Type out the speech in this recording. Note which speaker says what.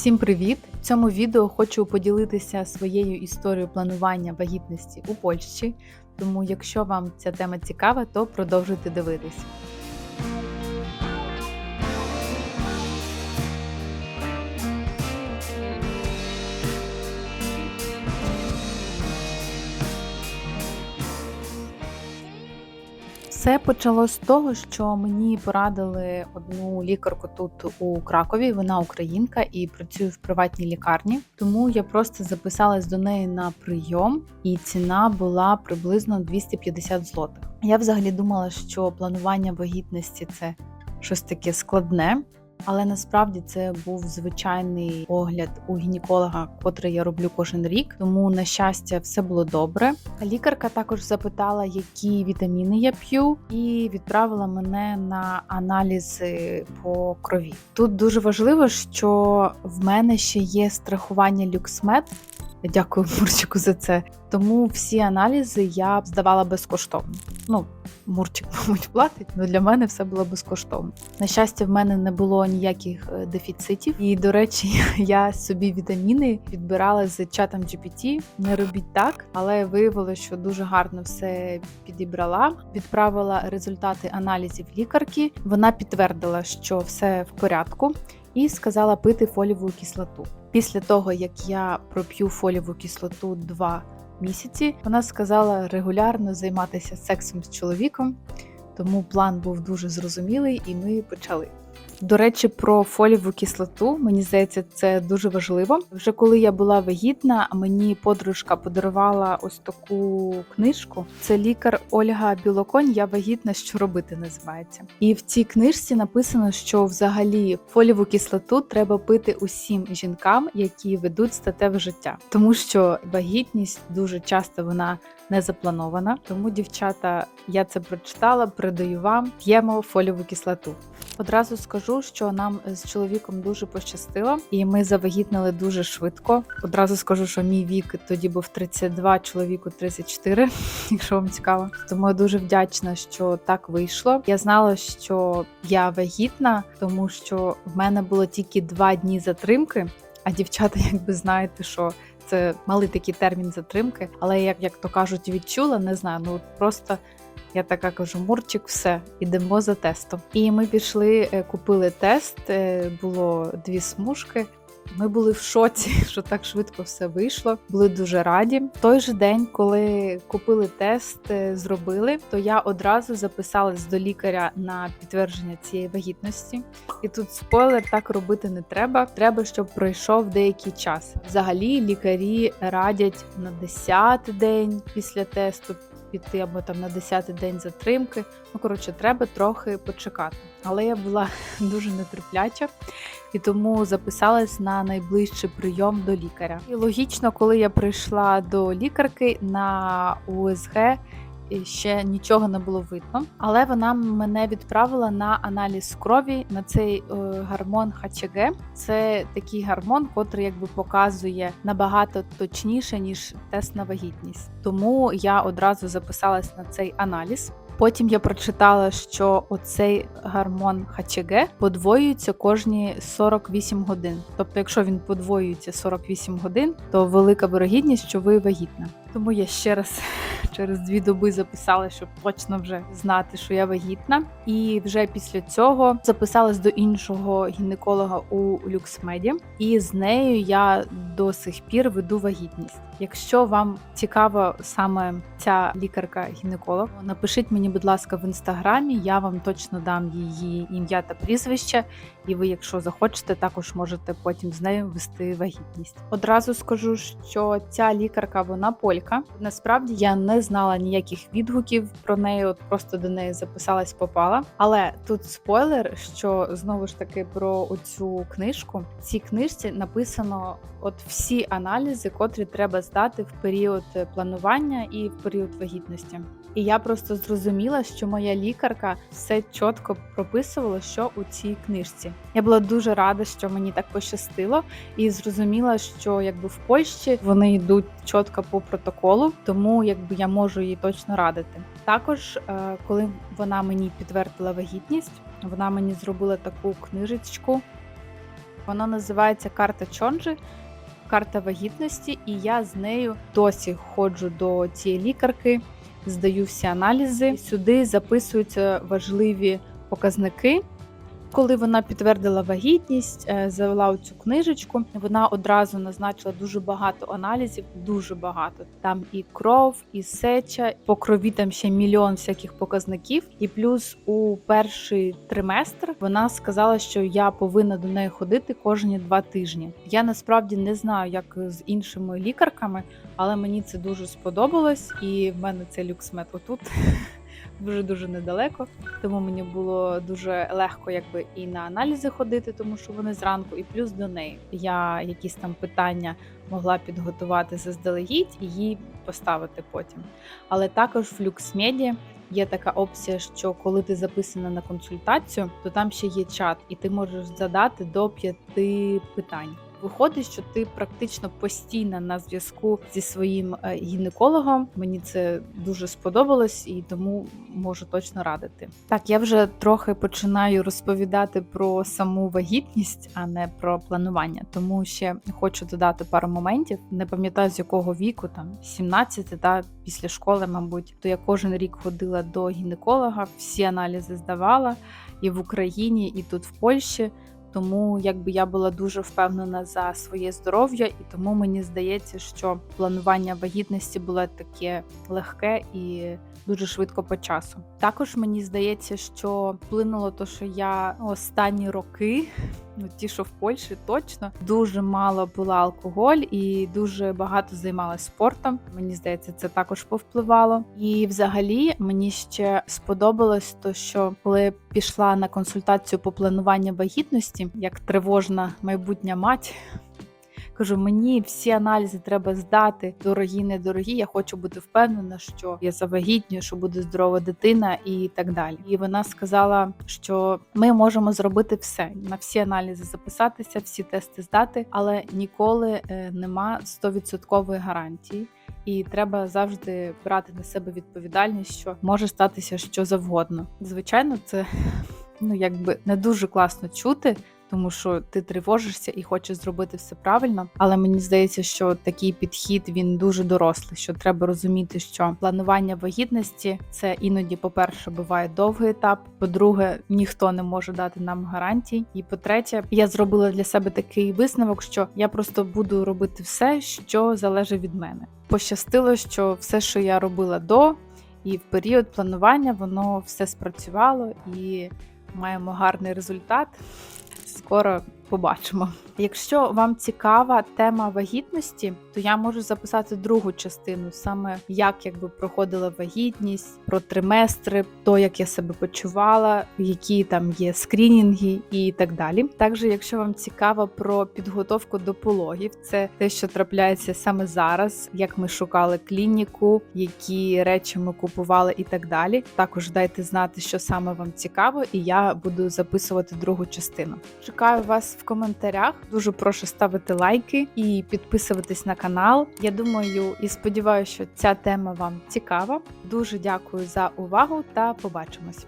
Speaker 1: Всім привіт! В цьому відео хочу поділитися своєю історією планування вагітності у Польщі. Тому, якщо вам ця тема цікава, то продовжуйте дивитись. Все почалось з того, що мені порадили одну лікарку тут у Кракові. Вона українка і працює в приватній лікарні. Тому я просто записалась до неї на прийом, і ціна була приблизно 250 злотих. Я взагалі думала, що планування вагітності це щось таке складне. Але насправді це був звичайний огляд у гінеколога, котрий я роблю кожен рік. Тому на щастя, все було добре. Лікарка також запитала, які вітаміни я п'ю, і відправила мене на аналізи по крові. Тут дуже важливо, що в мене ще є страхування люксмед. Дякую Мурчику за це. Тому всі аналізи я здавала безкоштовно. Ну, Мурчик, мабуть, платить, але для мене все було безкоштовно. На щастя, в мене не було ніяких е, дефіцитів. І, до речі, я собі вітаміни підбирала з чатом GPT. Не робіть так, але виявилося, що дуже гарно все підібрала. Відправила результати аналізів лікарки. Вона підтвердила, що все в порядку, і сказала пити фолієву кислоту. Після того, як я проп'ю фолієву кислоту 2 місяці, вона сказала регулярно займатися сексом з чоловіком, тому план був дуже зрозумілий, і ми почали. До речі, про фолієву кислоту, мені здається, це дуже важливо. Вже коли я була вагітна, мені подружка подарувала ось таку книжку. Це лікар Ольга Білоконь. Я вагітна, що робити називається. І в цій книжці написано, що взагалі фолієву кислоту треба пити усім жінкам, які ведуть статеве життя, тому що вагітність дуже часто вона не запланована. Тому, дівчата, я це прочитала, передаю вам, п'ємо фолієву кислоту. Одразу скажу, що нам з чоловіком дуже пощастило, і ми завагітнили дуже швидко. Одразу скажу, що мій вік тоді був 32, чоловіку 34, якщо вам цікаво. Тому я дуже вдячна, що так вийшло. Я знала, що я вагітна, тому що в мене було тільки два дні затримки. А дівчата, якби знаєте, що це малий такий термін затримки, але як як то кажуть, відчула, не знаю. Ну просто я така кажу: Мурчик, все, ідемо за тестом. І ми пішли, е, купили тест. е, Було дві смужки. Ми були в шоці, що так швидко все вийшло. Були дуже раді. Той же день, коли купили тест, е, зробили, то я одразу записалась до лікаря на підтвердження цієї вагітності. І тут спойлер, так робити не треба. Треба, щоб пройшов деякий час. Взагалі, лікарі радять на 10-й день після тесту піти або там на 10-й день затримки. Ну, коротше, треба трохи почекати. Але я була дуже нетерпляча і тому записалась на найближчий прийом до лікаря. І логічно, коли я прийшла до лікарки на УСГ. Ще нічого не було видно, але вона мене відправила на аналіз крові на цей е, гормон ХЧГ. Це такий гормон, котрий якби показує набагато точніше ніж тест на вагітність. Тому я одразу записалась на цей аналіз. Потім я прочитала, що оцей гормон ХЧГ подвоюється кожні 48 годин. Тобто, якщо він подвоюється 48 годин, то велика вирогідність, що ви вагітна. Тому я ще раз через дві доби записала, щоб точно вже знати, що я вагітна. І вже після цього записалась до іншого гінеколога у Люксмеді, і з нею я до сих пір веду вагітність. Якщо вам цікава саме ця лікарка-гінеколог, напишіть мені, будь ласка, в інстаграмі. Я вам точно дам її ім'я та прізвище, і ви, якщо захочете, також можете потім з нею вести вагітність. Одразу скажу, що ця лікарка вона полька. Насправді я не знала ніяких відгуків про неї, от просто до неї записалась, попала. Але тут спойлер, що знову ж таки про оцю книжку. В цій книжці написано от всі аналізи, котрі треба здати в період планування і в період вагітності. І я просто зрозуміла, що моя лікарка все чітко прописувала, що у цій книжці. Я була дуже рада, що мені так пощастило, і зрозуміла, що якби в Польщі вони йдуть чітко по протоколу, тому якби я можу їй точно радити. Також, е, коли вона мені підтвердила вагітність, вона мені зробила таку книжечку. Вона називається карта Чонджи. Карта вагітності, і я з нею досі ходжу до цієї лікарки, здаю всі аналізи. Сюди записуються важливі показники. Коли вона підтвердила вагітність, е, завела цю книжечку, вона одразу назначила дуже багато аналізів, дуже багато. Там і кров, і сеча, по крові там ще мільйон всяких показників. І плюс у перший триместр вона сказала, що я повинна до неї ходити кожні два тижні. Я насправді не знаю, як з іншими лікарками, але мені це дуже сподобалось, і в мене це люксмет отут. Дуже дуже недалеко, тому мені було дуже легко, якби і на аналізи ходити, тому що вони зранку, і плюс до неї. Я якісь там питання могла підготувати заздалегідь і їй поставити потім. Але також в люксмеді є така опція, що коли ти записана на консультацію, то там ще є чат, і ти можеш задати до п'яти питань. Виходить, що ти практично постійно на зв'язку зі своїм е, гінекологом. Мені це дуже сподобалось і тому можу точно радити. Так, я вже трохи починаю розповідати про саму вагітність, а не про планування. Тому ще хочу додати пару моментів. Не пам'ятаю з якого віку, там 17, та після школи, мабуть, то я кожен рік ходила до гінеколога, всі аналізи здавала і в Україні, і тут в Польщі. Тому якби я була дуже впевнена за своє здоров'я, і тому мені здається, що планування вагітності було таке легке і дуже швидко по часу. Також мені здається, що вплинуло те, що я останні роки, ну ті, що в Польщі, точно дуже мало була алкоголь і дуже багато займалася спортом. Мені здається, це також повпливало. І взагалі мені ще сподобалось, то що коли пішла на консультацію по плануванню вагітності, як тривожна майбутня мать. Кажу, мені всі аналізи треба здати, дорогі, недорогі. Я хочу бути впевнена, що я завагітнюю, що буде здорова дитина і так далі. І вона сказала, що ми можемо зробити все на всі аналізи записатися, всі тести здати, але ніколи е, нема 100% гарантії. І треба завжди брати на себе відповідальність, що може статися що завгодно. Звичайно, це ну якби не дуже класно чути, тому що ти тривожишся і хочеш зробити все правильно. Але мені здається, що такий підхід він дуже дорослий. Що треба розуміти, що планування вагітності це іноді, по-перше, буває довгий етап. По-друге, ніхто не може дати нам гарантій. І по-третє, я зробила для себе такий висновок, що я просто буду робити все, що залежить від мене. Пощастило, що все, що я робила до і в період планування, воно все спрацювало і маємо гарний результат. Скоро побачимо. Якщо вам цікава тема вагітності, то я можу записати другу частину, саме як якби проходила вагітність, про триместри, то як я себе почувала, які там є скрінінги і так далі. Також, якщо вам цікаво про підготовку до пологів, це те, що трапляється саме зараз, як ми шукали клініку, які речі ми купували і так далі. Також дайте знати, що саме вам цікаво, і я буду записувати другу частину. Чекаю вас в коментарях. Дуже прошу ставити лайки і підписуватись на канал. Я думаю і сподіваюся, що ця тема вам цікава. Дуже дякую за увагу та побачимось!